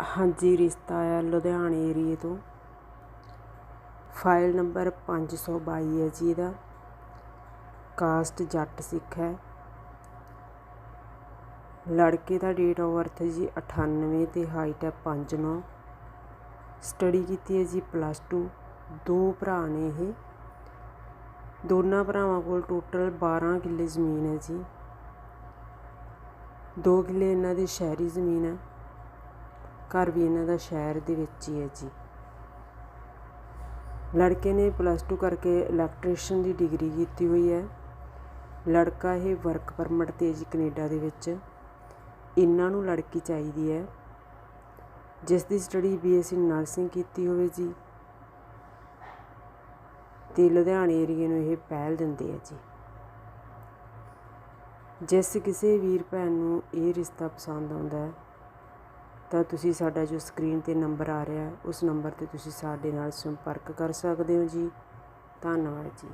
ਹਾਂਜੀ, ਰਿਸ਼ਤਾ ਆਇਆ ਲੁਧਿਆਣੇ ਏਰੀਏ ਤੋਂ। ਫਾਈਲ ਨੰਬਰ 522 ਹੈ ਜੀ ਇਹਦਾ। ਕਾਸਟ ਜੱਟ ਸਿੱਖ ਹੈ। ਲੜਕੇ ਦਾ ਡੇਟ ਆਫ ਬਰਥ ਜੀ 98 ਤੇ ਹਾਈਟ ਹੈ 5'9 ਸਟੱਡੀ ਕੀਤੀ ਹੈ ਜੀ ਪਲੱਸ 2 ਦੋ ਭਰਾ ਨੇ ਇਹ। ਦੋਨਾਂ ਭਰਾਵਾਂ ਕੋਲ ਟੋਟਲ 12 ਕਿੱਲੇ ਜ਼ਮੀਨ ਹੈ ਜੀ। ਦੋ ਕਿੱਲੇ ਇਹਨਾਂ ਦੀ ਸ਼ਹਿਰੀ ਜ਼ਮੀਨ ਹੈ। ਘਰ ਵੀ ਇਹਨਾਂ ਦਾ ਸ਼ਹਿਰ ਦੇ ਵਿੱਚ ਹੀ ਹੈ ਜੀ। ਲੜਕੇ ਨੇ ਪਲੱਸ 2 ਕਰਕੇ ਇਲੈਕਟ੍ਰੀਸ਼ੀਅਨ ਦੀ ਡਿਗਰੀ ਕੀਤੀ ਹੋਈ ਹੈ। ਲੜਕਾ ਇਹ ਵਰਕ ਪਰਮਿਟ ਤੇ ਜੀ ਕੈਨੇਡਾ ਦੇ ਵਿੱਚ। ਇਹਨਾਂ ਨੂੰ ਲੜਕੀ ਚਾਹੀਦੀ ਹੈ। ਜਿਸ ਦੀ ਸਟੱਡੀ ਬੀਐਸਸੀ ਨਰਸਿੰਗ ਕੀਤੀ ਹੋਵੇ ਜੀ। ਤੇ ਲੁਧਿਆਣੇ ਏਰੀਏ ਨੂੰ ਇਹ ਪਹਿਲ ਦਿੰਦੇ ਆ ਜੀ। ਜਿਸ ਕਿਸੇ ਵੀਰ ਭੈਣ ਨੂੰ ਇਹ ਰਿਸ਼ਤਾ ਪਸੰਦ ਆਉਂਦਾ ਹੈ ਤਾਂ ਤੁਸੀਂ ਸਾਡਾ ਜੋ ਸਕਰੀਨ ਤੇ ਨੰਬਰ ਆ ਰਿਹਾ, ਉਸ ਨੰਬਰ ਤੇ ਤੁਸੀਂ ਸਾਡੇ ਨਾਲ ਸੰਪਰਕ ਕਰ ਸਕਦੇ ਹੋ ਜੀ। ਧੰਨਵਾਦ ਜੀ।